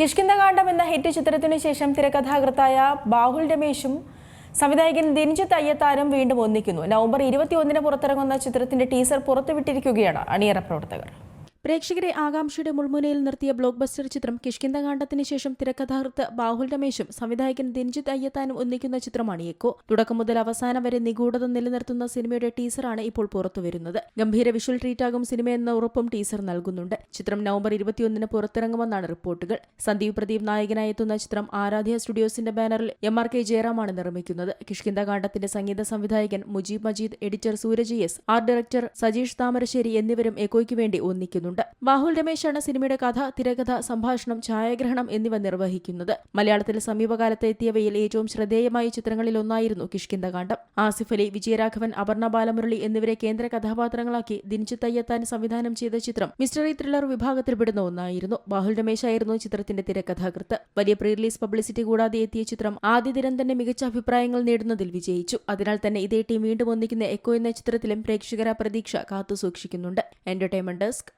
കിഷ്കിന്ദകാണ്ഡം എന്ന ഹിറ്റ് ചിത്രത്തിനു ശേഷം തിരക്കഥാകൃത്തായ ബാഹുൽ രമേശും സംവിധായകൻ ദിൻജിത്ത് തയ്യത്താരും വീണ്ടും ഒന്നിക്കുന്നു. നവംബർ ഇരുപത്തിയൊന്നിന് പുറത്തിറങ്ങുന്ന ചിത്രത്തിന്റെ ടീസർ പുറത്തുവിട്ടിരിക്കുകയാണ് അണിയറ പ്രവർത്തകർ. പ്രേക്ഷകരെ ആകാംക്ഷയുടെ മുൾമുനയിൽ നിർത്തിയ ബ്ലോക്ക് ബസ്റ്റർ ചിത്രം കിഷ്കിന്ദകാണ്ഡത്തിന് ശേഷം തിരക്കഥാകൃത്ത് ബാഹുൽ രമേശും സംവിധായകൻ ദിൻജിത് അയ്യത്താനും ഒന്നിക്കുന്ന ചിത്രമാണ് എക്കോ തുടക്കം മുതൽ അവസാനം വരെ നിഗൂഢത നിലനിർത്തുന്ന സിനിമയുടെ ടീസറാണ് ഇപ്പോൾ പുറത്തുവരുന്നത്. ഗംഭീര വിഷ്വൽ ട്രീറ്റാകും സിനിമയെന്ന ഉറപ്പും ടീസർ നൽകുന്നുണ്ട്. ചിത്രം നവംബർ ഇരുപത്തിയൊന്നിന് പുറത്തിറങ്ങുമെന്നാണ് റിപ്പോർട്ടുകൾ. സന്ദീപ് പ്രദീപ് നായകനായി എത്തുന്ന ചിത്രം ആരാധ്യ സ്റ്റുഡിയോസിന്റെ ബാനറിൽ എം ആർ കെ ജയറാമാണ് നിർമ്മിക്കുന്നത്. കിഷ്കിന്ദകാണ്ഡത്തിന്റെ സംഗീത സംവിധായകൻ Mujeeb Majeed editor Sooraj S art director Sajeesh Thamarassery എന്നിവരും എക്കോയ്ക്ക് വേണ്ടി ഒന്നിക്കുന്നുണ്ട് ബാഹുൽ രമേശാണ് സിനിമയുടെ കഥ തിരകഥ സംഭാഷണം ഛായാഗ്രഹണം എന്നിവ നിർവഹിക്കുന്നത്. മലയാളത്തിൽ സമീപകാലത്ത് എത്തിയവയിൽ ഏറ്റവും ശ്രദ്ധേയമായ ചിത്രങ്ങളിൽ ഒന്നായിരുന്നു കിഷ്കിന്ദകാണ്ഡം ആസിഫ് അലി വിജയരാഘവൻ അപർണ ബാലമുരളി എന്നിവരെ കേന്ദ്ര കഥാപാത്രങ്ങളാക്കി ദിൻജിത്ത് തയ്യത്താൻ സംവിധാനം ചെയ്ത ചിത്രം മിസ്റ്ററി ത്രില്ലർ വിഭാഗത്തിൽപ്പെടുന്ന ഒന്നായിരുന്നു. ബാഹുൽ രമേശായിരുന്നു ചിത്രത്തിന്റെ തിരക്കഥാകൃത്ത്. വലിയ പ്രീ റിലീസ് പബ്ലിസിറ്റി കൂടാതെ എത്തിയ ചിത്രം ആദ്യ ദിനം തന്നെ മികച്ച അഭിപ്രായങ്ങൾ നേടുന്നതിൽ വിജയിച്ചു. അതിനാൽ തന്നെ ഇതേ ടീം വീണ്ടും ഒന്നിക്കുന്ന എക്കോ എന്ന ചിത്രത്തിലും പ്രേക്ഷകര പ്രതീക്ഷ കാത്തുസൂക്ഷിക്കുന്നുണ്ട്. Entertainment desk